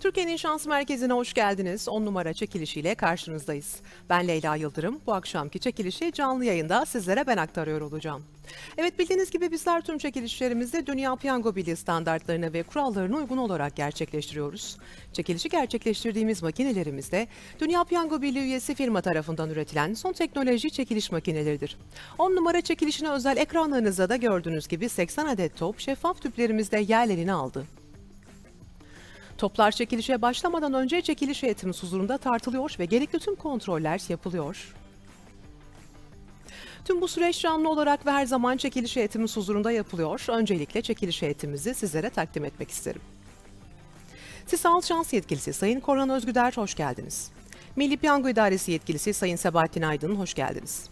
Türkiye'nin Şans Merkezi'ne hoş geldiniz. 10 numara çekilişiyle karşınızdayız. Ben Leyla Yıldırım. Bu akşamki çekilişi canlı yayında sizlere ben aktarıyor olacağım. Evet bildiğiniz gibi bizler tüm çekilişlerimizde Dünya Piyango Birliği standartlarına ve kurallarına uygun olarak gerçekleştiriyoruz. Çekilişi gerçekleştirdiğimiz makinelerimizde Dünya Piyango Birliği üyesi firma tarafından üretilen son teknoloji çekiliş makineleridir. 10 numara çekilişine özel ekranlarınızda da gördüğünüz gibi 80 adet top şeffaf tüplerimizde yerlerini aldı. Toplar çekilişe başlamadan önce çekiliş heyetimiz huzurunda tartılıyor ve gerekli tüm kontroller yapılıyor. Tüm bu süreç canlı olarak ve her zaman çekiliş heyetimiz huzurunda yapılıyor. Öncelikle çekiliş heyetimizi sizlere takdim etmek isterim. Sisal Şans Yetkilisi Sayın Korhan Özgüder hoş geldiniz. Milli Piyango İdaresi Yetkilisi Sayın Sebahattin Aydın hoş geldiniz.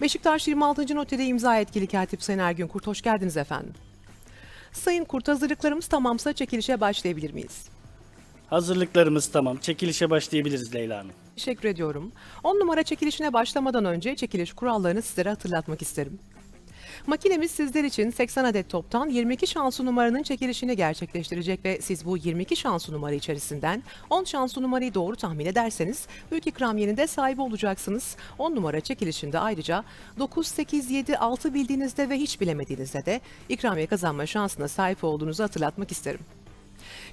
Beşiktaş 26. Noteri imza yetkili katip Sayın Ergün Kurt hoş geldiniz efendim. Sayın Kurt hazırlıklarımız tamamsa çekilişe başlayabilir miyiz? Hazırlıklarımız tamam. Çekilişe başlayabiliriz Leyla Hanım. Teşekkür ediyorum. 10 numara çekilişine başlamadan önce çekiliş kurallarını sizlere hatırlatmak isterim. Makinemiz sizler için 80 adet toptan 22 şanslı numaranın çekilişini gerçekleştirecek ve siz bu 22 şanslı numara içerisinden 10 şanslı numarayı doğru tahmin ederseniz büyük ikramiyenin de sahibi olacaksınız. 10 numara çekilişinde ayrıca 9, 8, 7, 6 bildiğinizde ve hiç bilemediğinizde de ikramiye kazanma şansına sahip olduğunuzu hatırlatmak isterim.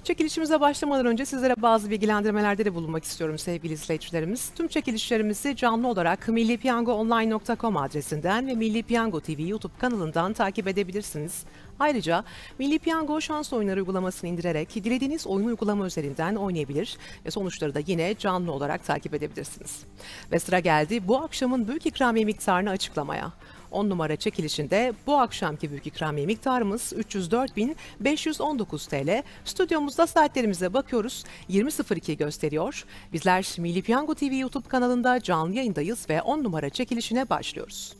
Çekilişimize başlamadan önce sizlere bazı bilgilendirmelerde de bulunmak istiyorum sevgili izleyicilerimiz. Tüm çekilişlerimizi canlı olarak millipiyangoonline.com adresinden ve Milli Piyango TV YouTube kanalından takip edebilirsiniz. Ayrıca Milli Piyango şans oyunları uygulamasını indirerek dilediğiniz oyun uygulama üzerinden oynayabilir ve sonuçları da yine canlı olarak takip edebilirsiniz. Ve sıra geldi bu akşamın büyük ikramiye miktarını açıklamaya. 10 numara çekilişinde bu akşamki büyük ikramiye miktarımız 304.519 TL. Stüdyomuzda saatlerimize bakıyoruz. 20.02 gösteriyor. Bizler Milli Piyango TV YouTube kanalında canlı yayındayız ve 10 numara çekilişine başlıyoruz.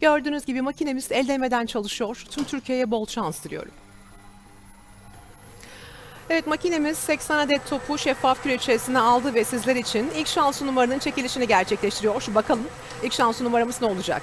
Gördüğünüz gibi makinemiz el değmeden çalışıyor. Tüm Türkiye'ye bol şans diliyorum. Evet makinemiz 80 adet topu şeffaf küre içerisine aldı ve sizler için ilk şansı numaranın çekilişini gerçekleştiriyor. Şu bakalım ilk şansı numaramız ne olacak?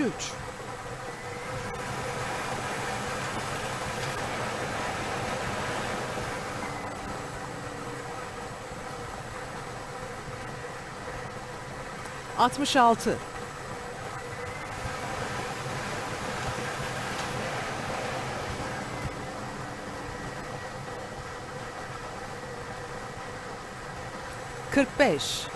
dokuz. Altmış üç. 45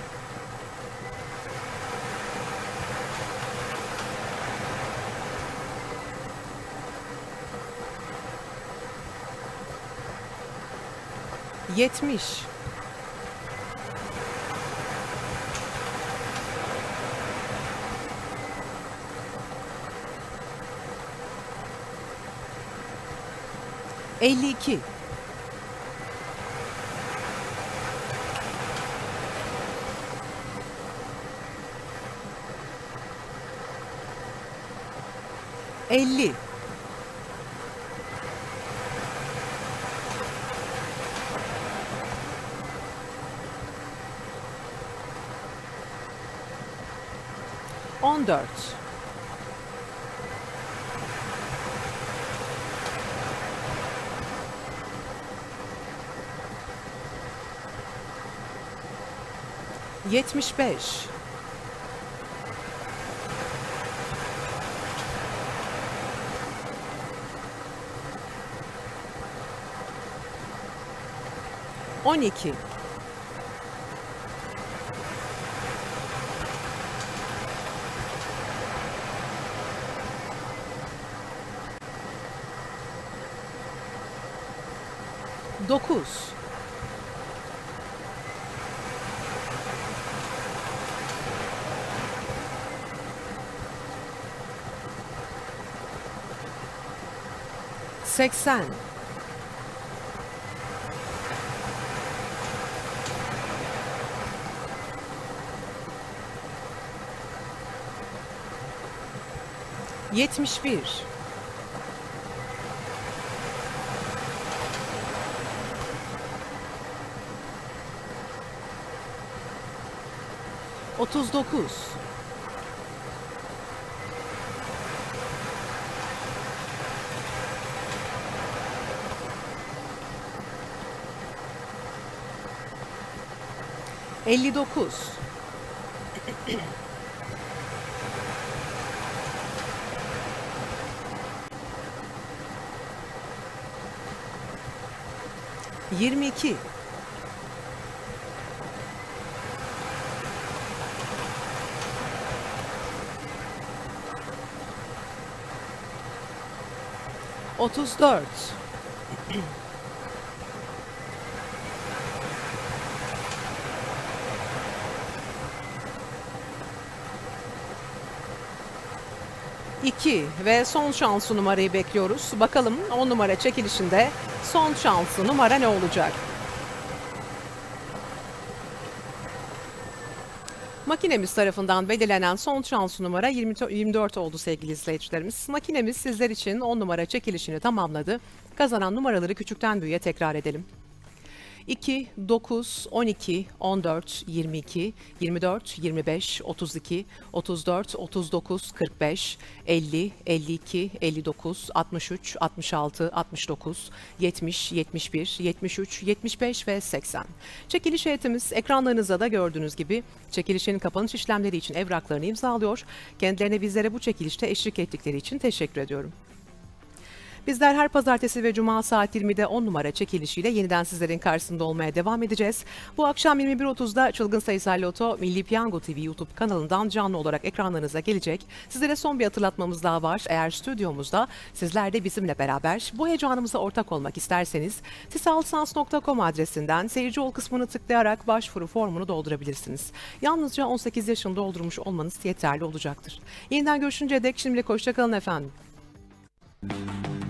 70 52 üç. Altmış altı. Kırk beş. Yetmiş. 52 50 14 75 12 9 80 71 39 59 22 34 2 ve son şansı numarayı bekliyoruz. Bakalım 10 numara çekilişinde son şansı numara ne olacak? Makinemiz tarafından belirlenen son şans numara 20 24 oldu sevgili izleyicilerimiz. Makinemiz sizler için 10 numara çekilişini tamamladı. Kazanan numaraları küçükten büyüğe tekrar edelim. 2, 9, 12, 14, 22, 24, 25, 32, 34, 39, 45, 50, 52, 59, 63, 66, 69, 70, 71, 73, 75 ve 80. Çekiliş heyetimiz ekranlarınızda da gördüğünüz gibi çekilişin kapanış işlemleri için evraklarını imzalıyor. Kendilerine bizlere bu çekilişte eşlik ettikleri için teşekkür ediyorum. Bizler her pazartesi ve cuma saat 20'de 10 numara çekilişiyle yeniden sizlerin karşısında olmaya devam edeceğiz. Bu akşam 21.30'da Çılgın Sayısal Loto Milli Piyango TV YouTube kanalından canlı olarak ekranlarınıza gelecek. Sizlere son bir hatırlatmamız daha var. Eğer stüdyomuzda sizler de bizimle beraber bu heyecanımıza ortak olmak isterseniz sisalsans.com adresinden seyirci ol kısmını tıklayarak başvuru formunu doldurabilirsiniz. Yalnızca 18 yaşını doldurmuş olmanız yeterli olacaktır. Yeniden görüşünceye dek şimdilik hoşçakalın efendim. Tüm